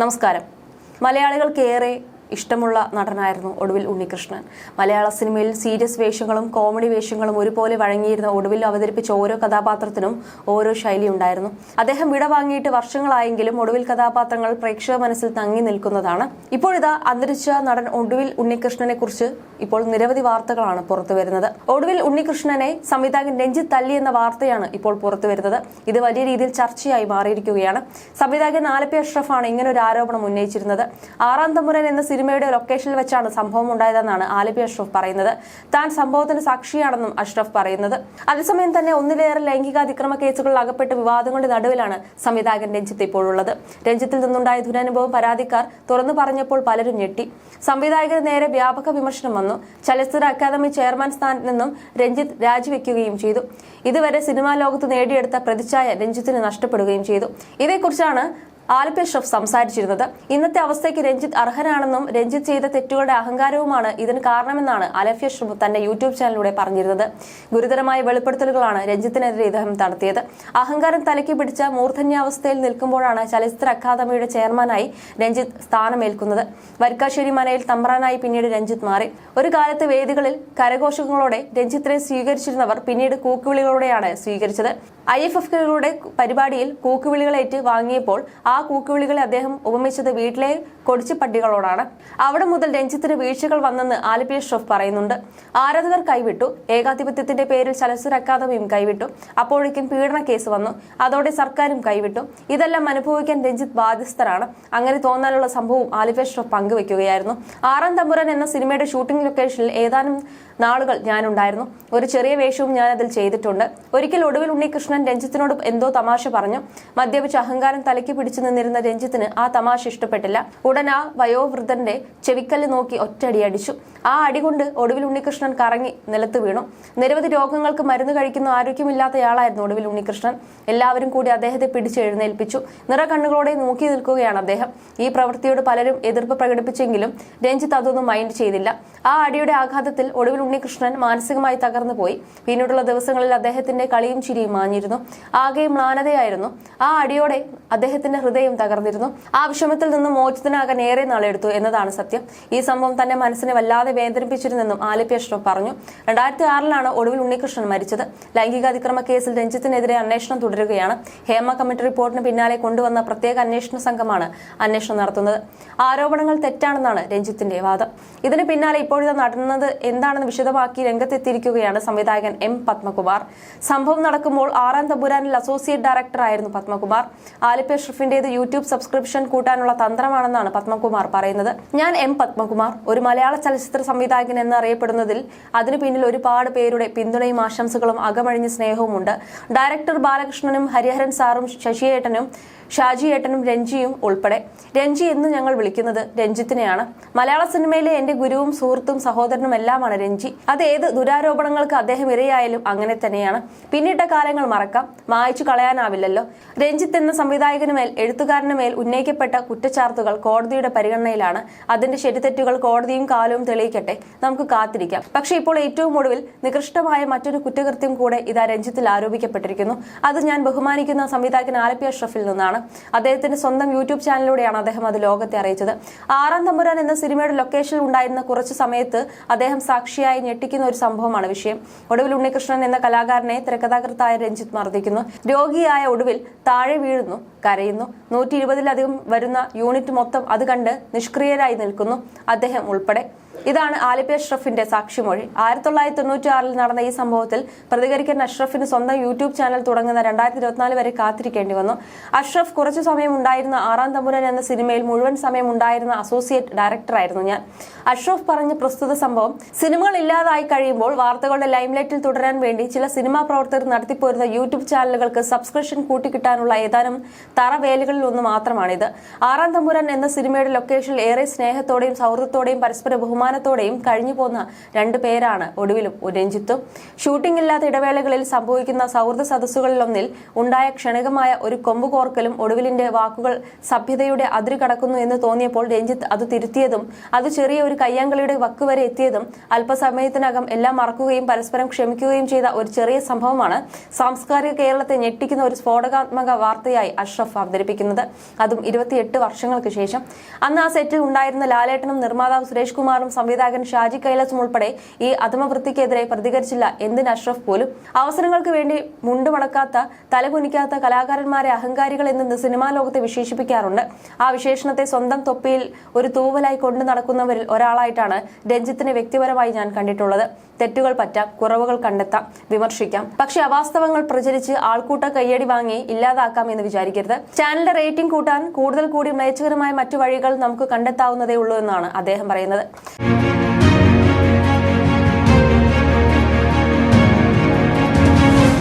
നമസ്കാരം. മലയാളികൾക്കേറെ ഇഷ്ടമുള്ള നടനായിരുന്നു ഒടുവിൽ ഉണ്ണികൃഷ്ണൻ. മലയാള സിനിമയിൽ സീരിയസ് വേഷങ്ങളും കോമഡി വേഷങ്ങളും ഒരുപോലെ വഴങ്ങിയിരുന്ന ഒടുവിൽ അവതരിപ്പിച്ച ഓരോ കഥാപാത്രത്തിനും ഓരോ ശൈലി ഉണ്ടായിരുന്നു. അദ്ദേഹം വിട വാങ്ങിയിട്ട് വർഷങ്ങളായെങ്കിലും ഒടുവിൽ കഥാപാത്രങ്ങൾ പ്രേക്ഷക മനസ്സിൽ തങ്ങി നിൽക്കുന്നതാണ്. ഇപ്പോഴിതാ അന്തരിച്ച നടൻ ഒടുവിൽ ഉണ്ണികൃഷ്ണനെ കുറിച്ച് ഇപ്പോൾ നിരവധി വാർത്തകളാണ് പുറത്തു വരുന്നത്. ഒടുവിൽ ഉണ്ണികൃഷ്ണനെ സംവിധായകൻ രഞ്ജിത്ത് തല്ലി എന്ന വാർത്തയാണ് ഇപ്പോൾ പുറത്തു വരുന്നത്. ഇത് വലിയ രീതിയിൽ ചർച്ചയായി മാറിയിരിക്കുകയാണ്. സംവിധായകൻ ആലപ്പി അഷ്റഫാണ് ഇങ്ങനെ ഒരു ആരോപണം ഉന്നയിച്ചിരുന്നത്. ആറാം തമ്പുരൻ എന്ന സിനിമയുടെ ലൊക്കേഷനിൽ വെച്ചാണ് സംഭവം ഉണ്ടായതെന്നാണ് ആലപ്പി അഷ്റഫ് പറയുന്നത്. താൻ സംഭവത്തിന് സാക്ഷിയാണെന്നും അഷ്റഫ് പറയുന്നത്. അതേസമയം തന്നെ ഒന്നിലേറെ ലൈംഗികാതിക്രമ കേസുകളിൽ അകപ്പെട്ട് വിവാദങ്ങളുടെ നടുവിലാണ് സംവിധായകൻ രഞ്ജിത്ത് ഇപ്പോഴുള്ളത്. രഞ്ജിത്തിൽ നിന്നുണ്ടായ ദുരനുഭവം പരാതിക്കാർ തുറന്നു പറഞ്ഞപ്പോൾ പലരും ഞെട്ടി. സംവിധായകന് നേരെ വ്യാപക വിമർശനം വന്നു. ചലച്ചിത്ര അക്കാദമി ചെയർമാൻ സ്ഥാനത്ത് നിന്നും രഞ്ജിത്ത് രാജിവെക്കുകയും ചെയ്തു. ഇതുവരെ സിനിമാ ലോകത്ത് നേടിയെടുത്ത പ്രതിച്ഛായ രഞ്ജിത്തിന് നഷ്ടപ്പെടുകയും ചെയ്തു. ഇതേക്കുറിച്ചാണ് ആലപ്പി അഷ്റഫ് സംസാരിച്ചിരുന്നത്. ഇന്നത്തെ അവസ്ഥയ്ക്ക് രഞ്ജിത്ത് അർഹനാണെന്നും രഞ്ജിത്ത് ചെയ്ത തെറ്റുകളുടെ അഹങ്കാരവുമാണ് ഇതിന് കാരണമെന്നാണ് ആലപ്പി അഷ്റഫ് തന്റെ യൂട്യൂബ് ചാനലിലൂടെ പറഞ്ഞിരുന്നത്. ഗുരുതരമായ വെളിപ്പെടുത്തലുകളാണ് രഞ്ജിത്തിനെതിരെ ഇദ്ദേഹം നടത്തിയത്. അഹങ്കാരം തലയ്ക്ക് പിടിച്ച മൂർധന്യാവസ്ഥയിൽ നിൽക്കുമ്പോഴാണ് ചലച്ചിത്ര അക്കാദമിയുടെ ചെയർമാനായി രഞ്ജിത്ത് സ്ഥാനമേൽക്കുന്നത്. വരിക്കാശ്ശേരി മനയിൽ തമ്പ്രാനായി പിന്നീട് രഞ്ജിത്ത് മാറി. ഒരു കാലത്ത് വേദികളിൽ കരഘോഷങ്ങളോടെ രഞ്ജിത്തിനെ സ്വീകരിച്ചിരുന്നവർ പിന്നീട് കൂക്കുവിളികളോടെയാണ് സ്വീകരിച്ചത്. ഐ എഫ് എഫുകളുടെ പരിപാടിയിൽ കൂക്കുവിളികളേറ്റ് വാങ്ങിയപ്പോൾ ആ കൂക്കുവിളികളെ അദ്ദേഹം ഉപമിച്ചത് വീട്ടിലെ കൊടിച്ചു പട്ടികളോടാണ് അവിടെ മുതൽ രഞ്ജിത്തിന് വീഴ്ചകൾ വന്നെന്ന് ആലപ്പി ഷെഫ് പറയുന്നുണ്ട്. ആരാധകർ കൈവിട്ടു. ഏകാധിപത്യത്തിന്റെ പേരിൽ ചലച്ചിത്ര അക്കാദമിയും കൈവിട്ടു. അപ്പോഴേക്കും പീഡന കേസ് വന്നു. അതോടെ സർക്കാരും കൈവിട്ടു. ഇതെല്ലാം അനുഭവിക്കാൻ രഞ്ജിത്ത് ബാധ്യസ്ഥരാണ്. അങ്ങനെ തോന്നാനുള്ള സംഭവം ആലിഫ ഷെഫ് പങ്കുവെക്കുകയായിരുന്നു. ആറാം തമ്പുരൻ എന്ന സിനിമയുടെ ഷൂട്ടിംഗ് ലൊക്കേഷനിൽ ഏതാനും നാളുകൾ ഞാനുണ്ടായിരുന്നു. ഒരു ചെറിയ വേഷവും ഞാൻ അതിൽ ചെയ്തിട്ടുണ്ട്. ഒരിക്കൽ ഒടുവിൽ ഉണ്ണികൃഷ്ണൻ രഞ്ജിത്തിനോട് എന്തോ തമാശ പറഞ്ഞു. മദ്യപിച്ച് അഹങ്കാരം തലയ്ക്ക് പിടിച്ചു നിന്നിരുന്ന രഞ്ജിത്തിന് ആ തമാശ ഇഷ്ടപ്പെട്ടില്ല. ഉടൻ ആ വയോവൃദ്ധന്റെ ചെവിക്കല്ല് നോക്കി ഒറ്റയടി അടിച്ചു. ആ അടി കൊണ്ട് ഒടുവിൽ ഉണ്ണികൃഷ്ണൻ കറങ്ങി നിലത്ത് വീണു. നിരവധി രോഗങ്ങൾക്ക് മരുന്ന് കഴിക്കുന്ന ആരോഗ്യമില്ലാത്തയാളായിരുന്നു ഒടുവിൽ ഉണ്ണികൃഷ്ണൻ. എല്ലാവരും കൂടി അദ്ദേഹത്തെ പിടിച്ച് എഴുന്നേൽപ്പിച്ചു. നിറകണ്ണുകളോടെ നോക്കി നിൽക്കുകയാണ് അദ്ദേഹം. ഈ പ്രവൃത്തിയോട് പലരും എതിർപ്പ് പ്രകടിപ്പിച്ചെങ്കിലും രഞ്ജിത്ത് അതൊന്നും മൈൻഡ് ചെയ്തില്ല. ആ അടിയുടെ ആഘാതത്തിൽ ഒടുവിൽ ഉണ്ണികൃഷ്ണൻ മാനസികമായി തകർന്നു പോയി. പിന്നീടുള്ള ദിവസങ്ങളിൽ അദ്ദേഹത്തിന്റെ കളിയും ചിരിയും മാഞ്ഞിരുന്നു. ആകെ മ്ലാനതയായിരുന്നു. ആ അടിയോടെ അദ്ദേഹത്തിന്റെ ഹൃദയം തകർന്നിരുന്നു. ആ വിഷമത്തിൽ നിന്നും മോചിതനാകാൻ ഏറെ നാളെടുത്തു എന്നതാണ് സത്യം. ഈ സംഭവം തന്നെ മനസ്സിനെ വല്ലാതെ വേദനിപ്പിച്ചിരുന്നെന്നും ആലപ്പി അഷ്റഫ് പറഞ്ഞു. രണ്ടായിരത്തി ആറിലാണ് ഒടുവിൽ ഉണ്ണികൃഷ്ണൻ മരിച്ചത്. ലൈംഗികാതിക്രമ കേസിൽ രഞ്ജിത്തിനെതിരെ അന്വേഷണം തുടരുകയാണ്. ഹേമ കമ്മിറ്റി റിപ്പോർട്ടിന് പിന്നാലെ കൊണ്ടുവന്ന പ്രത്യേക അന്വേഷണ സംഘമാണ് അന്വേഷണം നടത്തുന്നത്. ആരോപണങ്ങൾ തെറ്റാണെന്നാണ് രഞ്ജിത്തിന്റെ വാദം. ഇതിന് പിന്നാലെ ഇപ്പോഴത്തെ നടന്നത് എന്താണെന്ന് വിശദമാക്കി രംഗത്തെത്തിയിരിക്കുകയാണ് സംവിധായകൻ എം പത്മകുമാർ. സംഭവം നടക്കുമ്പോൾ ആറാം തമ്പുരാനിൽ അസോസിയേറ്റ് ഡയറക്ടറായിരുന്നു പത്മകുമാർ. ആലിപ്പി അഷ്റഫിന്റേത് യൂട്യൂബ് സബ്സ്ക്രിപ്ഷൻ കൂട്ടാനുള്ള തന്ത്രമാണെന്നാണ് പത്മകുമാർ പറയുന്നത്. ഞാൻ എം പത്മകുമാർ ഒരു മലയാള ചലച്ചിത്ര സംവിധായകൻ എന്ന് അറിയപ്പെടുന്നതിൽ അതിനു പിന്നിൽ ഒരുപാട് പേരുടെ പിന്തുണയും ആശംസകളും അകമഴിഞ്ഞ സ്നേഹവുമുണ്ട്. ഡയറക്ടർ ബാലകൃഷ്ണനും ഹരിഹരൻ സാറും ശശിയേട്ടനും ഷാജിയേട്ടനും രഞ്ജിയും ഉൾപ്പെടെ. രഞ്ജി എന്ന് ഞങ്ങൾ വിളിക്കുന്നത് രഞ്ജിത്തിനെയാണ്. മലയാള സിനിമയിലെ എന്റെ ഗുരുവും സുഹൃത്തും സഹോദരനും എല്ലാമാണ് രഞ്ജി. അത് ഏത് ദുരാരോപണങ്ങൾക്ക് അദ്ദേഹം ഇരയായാലും അങ്ങനെ തന്നെയാണ്. പിന്നിട്ട കാലങ്ങൾ മറക്കാം. മായച്ചു കളയാനാവില്ലല്ലോ. രഞ്ജിത്ത് എന്ന സംവിധായകനും എഴുത്തുകാരന് മേൽ ഉന്നയിക്കപ്പെട്ട കുറ്റച്ചാർത്തുകൾ കോടതിയുടെ പരിഗണനയിലാണ്. അതിന്റെ ശരിതെറ്റുകൾ കോടതിയും കാലവും തെളിയിക്കട്ടെ. നമുക്ക് കാത്തിരിക്കാം. പക്ഷേ ഇപ്പോൾ ഏറ്റവും ഒടുവിൽ നികൃഷ്ടമായ മറ്റൊരു കുറ്റകൃത്യം കൂടെ ഇതാ രഞ്ജിത്തിൽ ആരോപിക്കപ്പെട്ടിരിക്കുന്നു. അത് ഞാൻ ബഹുമാനിക്കുന്ന സംവിധായകൻ ആലപ്പി അഷ്റഫിൽ നിന്നാണ്. അദ്ദേഹത്തിന്റെ സ്വന്തം യൂട്യൂബ് ചാനലിലൂടെയാണ് അദ്ദേഹം അത് ലോകത്തെ അറിയിച്ചത്. ആറാം തമ്പുരാൻ എന്ന സിനിമയുടെ ലൊക്കേഷനിൽ ഉണ്ടായിരുന്ന കുറച്ച് സമയത്ത് അദ്ദേഹം സാക്ഷിയായി ഞെട്ടിക്കുന്ന ഒരു സംഭവമാണ് വിഷയം. ഒടുവിൽ ഉണ്ണികൃഷ്ണൻ എന്ന കലാകാരനെ തിരക്കഥാകൃത്തായ രഞ്ജിത്ത് മർദ്ദിക്കുന്നു. രോഗിയായ ഒടുവിൽ താഴെ വീഴുന്നു കരയുന്നു. നൂറ്റി ഇരുപതിലധികം വരുന്ന യൂണിറ്റ് മൊത്തം അത് കണ്ട് നിഷ്ക്രിയരായി നിൽക്കുന്നു. അദ്ദേഹം ഉൾപ്പെടെ ഇതാണ് ആലിപ്പി അഷ്റഫിന്റെ സാക്ഷിമൊഴി. ആയിരത്തി തൊള്ളായിരത്തി തൊണ്ണൂറ്റി ആറിൽ നടന്ന ഈ സംഭവത്തിൽ പ്രതികരിക്കാൻ അഷ്റഫിന് സ്വന്തം യൂട്യൂബ് ചാനൽ തുടങ്ങുന്ന രണ്ടായിരത്തി ഇരുപത്തിനാല് വരെ കാത്തിരിക്കേണ്ടി വന്നു. അഷ്റഫ് കുറച്ചു സമയം ഉണ്ടായിരുന്ന ആറാം തമ്പുരൻ എന്ന സിനിമയിൽ മുഴുവൻ സമയം ഉണ്ടായിരുന്ന അസോസിയേറ്റ് ഡയറക്ടറായിരുന്നു ഞാൻ. അഷ്റഫ് പറഞ്ഞ പ്രസ്തുത സംഭവം സിനിമകൾ ഇല്ലാതായി കഴിയുമ്പോൾ വാർത്തകളുടെ ലൈംലൈറ്റിൽ തുടരാൻ വേണ്ടി ചില സിനിമാ പ്രവർത്തകർ നടത്തിപ്പോരുന്ന യൂട്യൂബ് ചാനലുകൾക്ക് സബ്സ്ക്രിപ്ഷൻ കൂട്ടിക്കിട്ടാനുള്ള ഏതാനും തറവേലുകളിൽ ഒന്ന് മാത്രമാണിത്. ആറാം തമ്പുരൻ എന്ന സിനിമയുടെ ലൊക്കേഷനിൽ ഏറെ സ്നേഹത്തോടെയും സൗഹൃദത്തോടെയും പരസ്പര ബഹുമാന അഭിമാനത്തോടെയും കഴിഞ്ഞു പോന്ന രണ്ടു പേരാണ് ഒടുവിലും രഞ്ജിത്തും. ഷൂട്ടിംഗ് ഇല്ലാത്ത ഇടവേളകളിൽ സംഭവിക്കുന്ന സൗഹൃദ സദസ്സുകളിലൊന്നിൽ ഉണ്ടായ ക്ഷണികമായ ഒരു കൊമ്പ് കോർക്കലും ഒടുവിലിന്റെ വാക്കുകൾ സഭ്യതയുടെ അതിര് കടക്കുന്നു എന്ന് തോന്നിയപ്പോൾ രഞ്ജിത്ത് അത് തിരുത്തിയതും അത് ചെറിയ ഒരു കയ്യാങ്കളിയുടെ വക്ക് വരെ എത്തിയതും അല്പസമയത്തിനകം എല്ലാം മറക്കുകയും പരസ്പരം ക്ഷമിക്കുകയും ചെയ്ത ഒരു ചെറിയ സംഭവമാണ് സാംസ്കാരിക കേരളത്തെ ഞെട്ടിക്കുന്ന ഒരു സ്ഫോടകാത്മക വാർത്തയായി അഷ്റഫ് അവതരിപ്പിക്കുന്നത്. അതും ഇരുപത്തിയെട്ട് വർഷങ്ങൾക്ക് ശേഷം. അന്ന് ആ സെറ്റിൽ ഉണ്ടായിരുന്ന ലാലേട്ടനും നിർമ്മാതാവ് സുരേഷ് കുമാറും സംവിധായകൻ ഷാജി കൈലാസും ഉൾപ്പെടെ ഈ അധമവൃത്തിക്കെതിരെ പ്രതികരിച്ചില്ല. എന്തിന് അഷ്റഫ് പോലും? അവസരങ്ങൾക്ക് വേണ്ടി മുണ്ടുമടക്കാത്ത തലകുനിക്കാത്ത കലാകാരന്മാരെ അഹങ്കാരികൾ എന്ന് സിനിമാ ലോകത്തെ വിശേഷിപ്പിക്കാറുണ്ട്. ആ വിശേഷണത്തെ സ്വന്തം തൊപ്പിയിൽ ഒരു തൂവലായി കൊണ്ടു നടക്കുന്നവരിൽ ഒരാളായിട്ടാണ് രഞ്ജിത്തിനെ വ്യക്തിപരമായി ഞാൻ കണ്ടിട്ടുള്ളത്. തെറ്റുകൾ പറ്റാം കുറവുകൾ കണ്ടെത്താം വിമർശിക്കാം. പക്ഷെ അവാസ്തവങ്ങൾ പ്രചരിച്ച് ആൾക്കൂട്ട കയ്യടി വാങ്ങി ഇല്ലാതാക്കാം എന്ന് വിചാരിക്കരുത്. ചാനലിന്റെ റേറ്റിംഗ് കൂട്ടാൻ കൂടുതൽ കൂടി മ്ലേച്ഛകരമായ മറ്റു വഴികൾ നമുക്ക് കണ്ടെത്താവുന്നതേ ഉള്ളൂ എന്നാണ് അദ്ദേഹം പറയുന്നത്.